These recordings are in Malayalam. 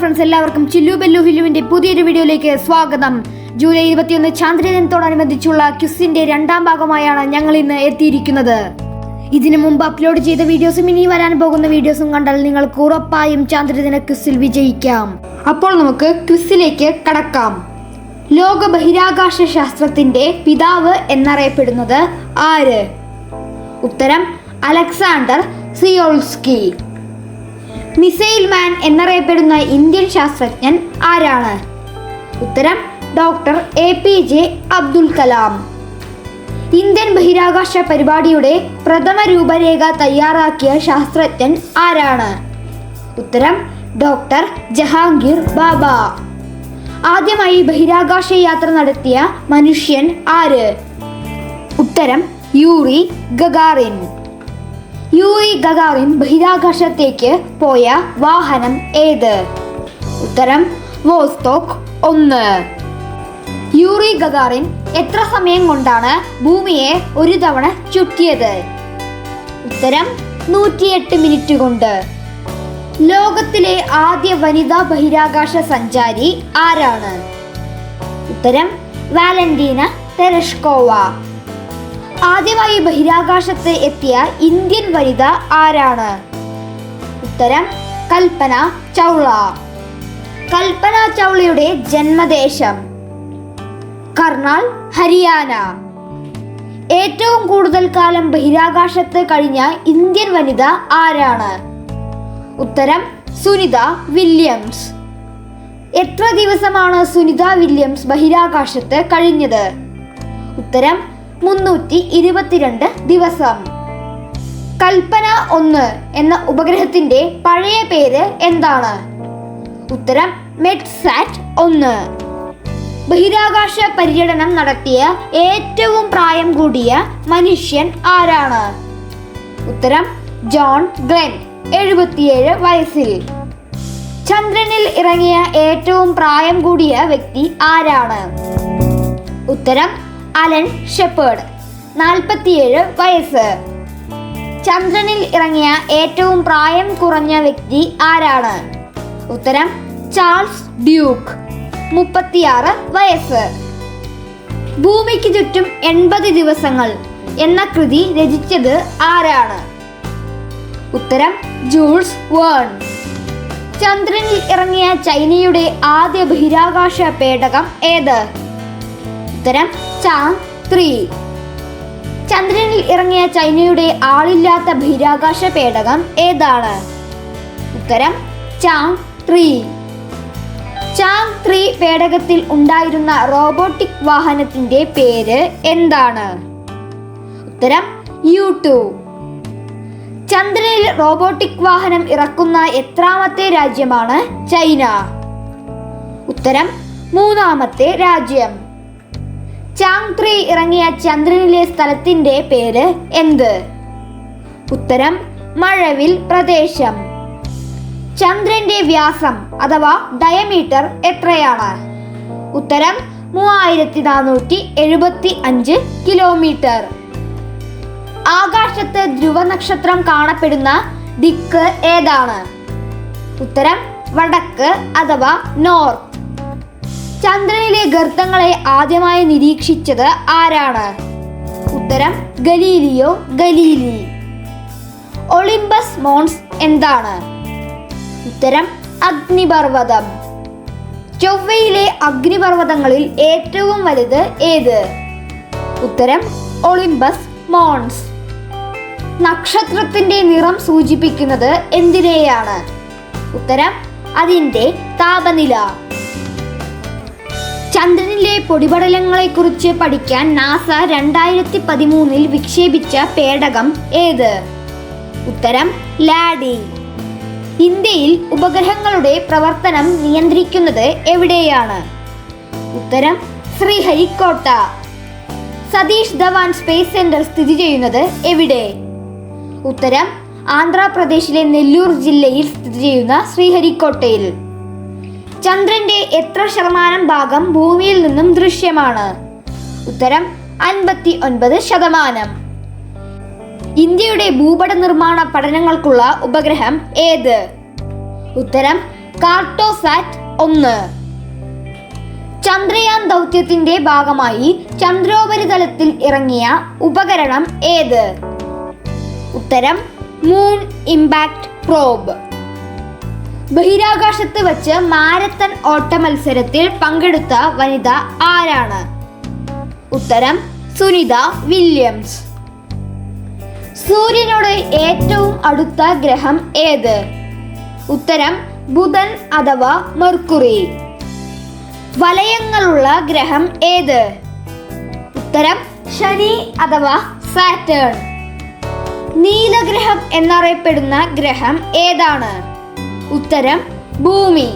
ഫ്രണ്ട്സ് എല്ലാവർക്കും ചില്ലു ബെല്ലു ഹില്ലുവിന്റെ പുതിയൊരു വീഡിയോയിലേക്ക് സ്വാഗതം. ജൂലൈ ഇരുപത്തിയൊന്ന് ചാന്ദ്രദിനത്തോടനുബന്ധിച്ചുള്ള ക്യുസിന്റെ രണ്ടാം ഭാഗമായാണ് ഞങ്ങൾ ഇന്ന് എത്തിയിരിക്കുന്നത്. ഇതിനു മുമ്പ് അപ്ലോഡ് ചെയ്ത വീഡിയോസും ഇനി വരാൻ പോകുന്ന വീഡിയോസും കണ്ടാൽ നിങ്ങൾക്ക് ഉറപ്പായും ചാന്ദ്രദിന ക്വിസിൽ വിജയിക്കാം. അപ്പോൾ നമുക്ക് ക്വിസിലേക്ക് കടക്കാം. ലോക ബഹിരാകാശ ശാസ്ത്രത്തിന്റെ പിതാവ് എന്നറിയപ്പെടുന്നത് ആര്? ഉത്തരം അലക്സാണ്ടർ സിയോൾസ്കി. മിസൈൽ മാൻ എന്നറിയപ്പെടുന്ന ഇന്ത്യൻ ശാസ്ത്രജ്ഞൻ ആരാണ്? ഉത്തരം doctor A P J Abdul Kalam. Indian ബഹിരാകാശ പരിപാടിയുടെ പ്രഥമ രൂപരേഖ തയ്യാറാക്കിയ ശാസ്ത്രജ്ഞൻ ആരാണ്? ഉത്തരം ഡോക്ടർ ജഹാംഗീർ ബാബ. ആദ്യമായി ബഹിരാകാശ യാത്ര നടത്തിയ മനുഷ്യൻ ആര്? ഉത്തരം യൂറി ഗഗാറിൻ. യൂറി ഗഗാറിൻ ബഹിരാകാശത്തേക്ക് പോയ വാഹനം ഏത്? ഉത്തരം വോസ്റ്റോക്ക് ഒന്ന്. യൂറി ഗഗാറിൻ എത്ര സമയം കൊണ്ടാണ് ഭൂമിയെ ഒരു തവണ ചുറ്റിയത്? ഉത്തരം നൂറ്റിയെട്ട് മിനിറ്റ് കൊണ്ട്. ലോകത്തിലെ ആദ്യ വനിതാ ബഹിരാകാശ സഞ്ചാരി ആരാണ്? ഉത്തരം വാലന്റീന തെരഷ്കോവ. ആദ്യമായി ബഹിരാകാശത്ത് എത്തിയ ഇന്ത്യൻ വനിത ആരാണ്? ഉത്തരം കൽപ്പന ചൗള. കൽപ്പന ചൗളയുടെ ജന്മദേശം കർണാൽ ഹരിയാന. ഏറ്റവും കൂടുതൽ കാലം ബഹിരാകാശത്ത് കഴിഞ്ഞ ഇന്ത്യൻ വനിത ആരാണ്? ഉത്തരം സുനിത വില്യംസ്. എത്ര ദിവസമാണ് സുനിത വില്യംസ് ബഹിരാകാശത്ത് കഴിഞ്ഞത്? ഉത്തരം മുന്നൂറ്റി ഇരുപത്തിരണ്ട് ദിവസം. കൽപ്പന ഒന്ന് എന്ന ഉപഗ്രഹത്തിന്റെ പഴയ പേര് എന്താണ്? ഉത്തരം മെഡ്സാറ്റ് ഒന്ന്. ബഹിരാകാശ പര്യടനം നടത്തിയ ഏറ്റവും പ്രായം കൂടിയ മനുഷ്യൻ ആരാണ്? ഉത്തരം ജോൺ ഗ്ലെൻ എഴുപത്തിയേഴ് വയസ്സിൽ. ചന്ദ്രനിൽ ഇറങ്ങിയ ഏറ്റവും പ്രായം കൂടിയ വ്യക്തി ആരാണ്? ഉത്തരം അലൻ ഷെപ്പേർഡ് നാൽപ്പത്തിയേഴ് വയസ്സ്. ചന്ദ്രനിൽ ഇറങ്ങിയ ഏറ്റവും പ്രായം കുറഞ്ഞ വ്യക്തി ആരാണ്? ഉത്തരം ചാൾസ് ഡ്യൂക്ക് മുപ്പത്തിയാറ് വയസ്സ്. ഭൂമിക്ക് ചുറ്റും എൺപത് ദിവസങ്ങൾ എന്ന കൃതി രചിച്ചത് ആരാണ്? ഉത്തരം ജൂൾസ് വേൺ. ചന്ദ്രനിൽ ഇറങ്ങിയ ചൈനയുടെ ആദ്യ ബഹിരാകാശ പേടകം ഏത്? ഉത്തരം ചാങ് ത്രീ. ചന്ദ്രനിൽ ഇറങ്ങിയ ചൈനയുടെ ആളില്ലാത്ത ബഹിരാകാശ പേടകം ഏതാണ്? ഉത്തരം ചാങ് ത്രീ. ചാങ് ത്രീ പേടകത്തിൽ ഉണ്ടായിരുന്ന റോബോട്ടിക് വാഹനത്തിന്റെ പേര് എന്താണ്? ഉത്തരം യു ടു. ചന്ദ്രനിൽ റോബോട്ടിക് വാഹനം ഇറക്കുന്ന എത്രാമത്തെ രാജ്യമാണ് ചൈന? ഉത്തരം മൂന്നാമത്തെ രാജ്യം. ചാങ് ത്രീ ഇറങ്ങിയ ചന്ദ്രനിലെ സ്ഥലത്തിന്റെ പേര് എന്ത്? ഉത്തരം മഴവിൽ പ്രദേശം. ചന്ദ്രന്റെ വ്യാസം അഥവാ ഡയമീറ്റർ എത്രയാണ്? ഉത്തരം മൂവായിരത്തി നാനൂറ്റി എഴുപത്തി അഞ്ച് കിലോമീറ്റർ ആകാശത്ത് ധ്രുവ നക്ഷത്രം കാണപ്പെടുന്ന ദിക്ക് ഏതാണ്? ഉത്തരം വടക്ക് അഥവാ നോർത്ത്. ചന്ദ്രനിലെ ഗർത്തങ്ങളെ ആദ്യമായി നിരീക്ഷിച്ചത് ആരാണ്? ഉത്തരം ഗലീലിയോ ഗലീലി. ഒളിമ്പസ് മോൺസ് എന്താണ്? ഉത്തരം അഗ്നിപർവതം. ചൊവ്വയിലെ അഗ്നിപർവതങ്ങളിൽ ഏറ്റവും വലുത് ഏത്? ഉത്തരം ഒളിമ്പസ് മോൺസ്. നക്ഷത്രത്തിന്റെ നിറം സൂചിപ്പിക്കുന്നത് എന്തിനെയാണ്? ഉത്തരം അതിന്റെ താപനില. ചന്ദ്രനിലെ പൊടിപടലങ്ങളെക്കുറിച്ച് പഠിക്കാൻ നാസ രണ്ടായിരത്തി പതിമൂന്നിൽ വിക്ഷേപിച്ച പേടകം ഏത്? ഉത്തരം ലാഡി. ഇന്ത്യയിൽ ഉപഗ്രഹങ്ങളുടെ പ്രവർത്തനം നിയന്ത്രിക്കുന്നത് എവിടെയാണ്? ഉത്തരം ശ്രീഹരിക്കോട്ട. സതീഷ് ധവാൻ സ്പേസ് സെന്റർ സ്ഥിതി ചെയ്യുന്നത് എവിടെ? ഉത്തരം ആന്ധ്രാപ്രദേശിലെ നെല്ലൂർ ജില്ലയിൽ സ്ഥിതി ചെയ്യുന്ന ശ്രീഹരിക്കോട്ടയിൽ. ചന്ദ്രന്റെ എത്ര ശതമാനം ഭാഗം ഭൂമിയിൽ നിന്നും ദൃശ്യമാണ്? ഉത്തരം അൻപത്തി ഒൻപത് ശതമാനം. ഇന്ത്യയുടെ ഭൂപട നിർമ്മാണ പഠനങ്ങൾക്കുള്ള ഉപഗ്രഹം ഏത്? ഉത്തരം കാർട്ടോസാറ്റ് ഒന്ന്. ചന്ദ്രയാൻ ദൗത്യത്തിന്റെ ഭാഗമായി ചന്ദ്രോപരിതലത്തിൽ ഇറങ്ങിയ ഉപകരണം ഏത്? ഉത്തരം മൂൺ ഇമ്പാക്ട് പ്രോബ്. ബഹിരാകാശത്ത് വെച്ച് മാരത്തൺ ഓട്ട മത്സരത്തിൽ പങ്കെടുത്ത വനിത ആരാണ്? ഉത്തരം സുനിത വില്യംസ്. സൂര്യനോട് ഏറ്റവും അടുത്ത ഗ്രഹം ഏത്? ഉത്തരം ബുധൻ അഥവാ മെർക്കുറി. വലയങ്ങളുള്ള ഗ്രഹം ഏത്? ഉത്തരം ശനി അഥവാ സാറ്റേൺ. നീലഗ്രഹം എന്നറിയപ്പെടുന്ന ഗ്രഹം ഏതാണ്? ഉത്തരം ഭൂമി.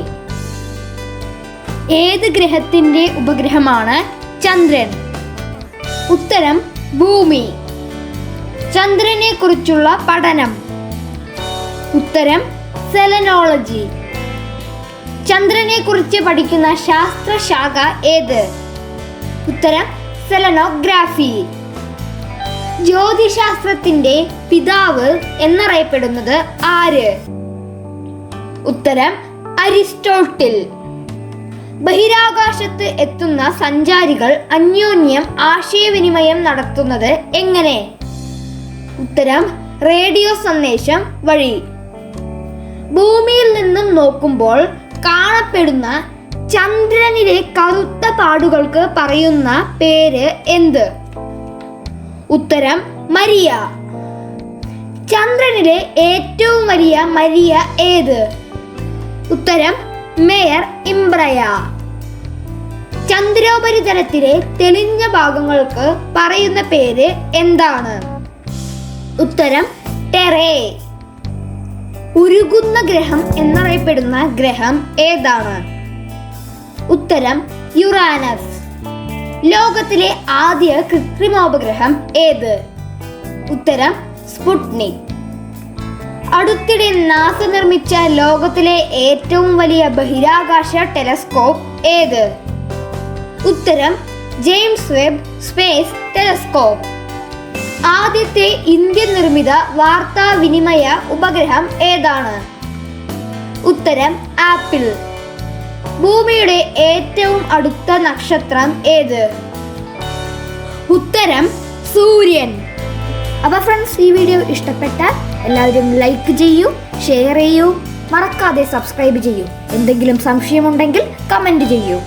ഏത് ഗ്രഹത്തിന്റെ ഉപഗ്രഹമാണ് ചന്ദ്രൻ? ഉത്തരം ഭൂമി. ചന്ദ്രനെ കുറിച്ചുള്ള പഠനം. ഉത്തരം സെലനോളജി. ചന്ദ്രനെ കുറിച്ച് പഠിക്കുന്ന ശാസ്ത്രശാഖ ഏത്? ഉത്തരം സെലനോഗ്രാഫി. ജ്യോതിശാസ്ത്രത്തിന്റെ പിതാവ് എന്നറിയപ്പെടുന്നത് ആര്? ഉത്തരം അരിസ്റ്റോട്ടിൽ. ബഹിരാകാശത്ത് എത്തുന്ന സഞ്ചാരികൾ അന്യോന്യം ആശയവിനിമയം നടത്തുന്നത് എങ്ങനെ? ഉത്തരം റേഡിയോ സന്ദേശം വഴി. ഭൂമിയിൽ നിന്നും നോക്കുമ്പോൾ കാണപ്പെടുന്ന ചന്ദ്രനിലെ കറുത്ത പാടുകൾക്ക് പറയുന്ന പേര് എന്ത്? ഉത്തരം മരിയ. ചന്ദ്രനിലെ ഏറ്റവും വലിയ മരിയ ഏത്? ഉത്തരം മേയർ ഇംബ്രയ ചന്ദ്രോപരിതലത്തിലെ തെളിഞ്ഞ ഭാഗങ്ങൾക്ക് പറയുന്ന പേര് എന്താണ്? ഉത്തരം ടെറേ. ഉരുകുന്ന ഗ്രഹം എന്നറിയപ്പെടുന്ന ഗ്രഹം ഏതാണ്? ഉത്തരം യുറാനസ്. ലോകത്തിലെ ആദ്യ കൃത്രിമോപഗ്രഹം ഏത്? ഉത്തരം സ്പുട്നിക്. അടുത്തിടെ നാസ നിർമ്മിച്ച ലോകത്തിലെ ഏറ്റവും വലിയ ബഹിരാകാശ ടെലസ്കോപ്പ് ഏത്? ഉത്തരം ജെയിംസ് വെബ് സ്പേസ് ടെലസ്കോപ്പ്. ആദ്യത്തെ ഇന്ത്യൻ നിർമ്മിത വാർത്താവിനിമയ ഉപഗ്രഹം ഏതാണ്? ഉത്തരം ആപ്പിൾ. ഭൂമിയുടെ ഏറ്റവും അടുത്ത നക്ഷത്രം ഏത്? ഉത്തരം സൂര്യൻ. അപ്പോൾ ഫ്രണ്ട്സ് ഈ വീഡിയോ ഇഷ്ടപ്പെട്ടാൽ എല്ലാവരും ലൈക്ക് ചെയ്യൂ ഷെയർ ചെയ്യൂ. മറക്കാതെ സബ്സ്ക്രൈബ് ചെയ്യൂ. എന്തെങ്കിലും സംശയമുണ്ടെങ്കിൽ കമന്റ് ചെയ്യൂ.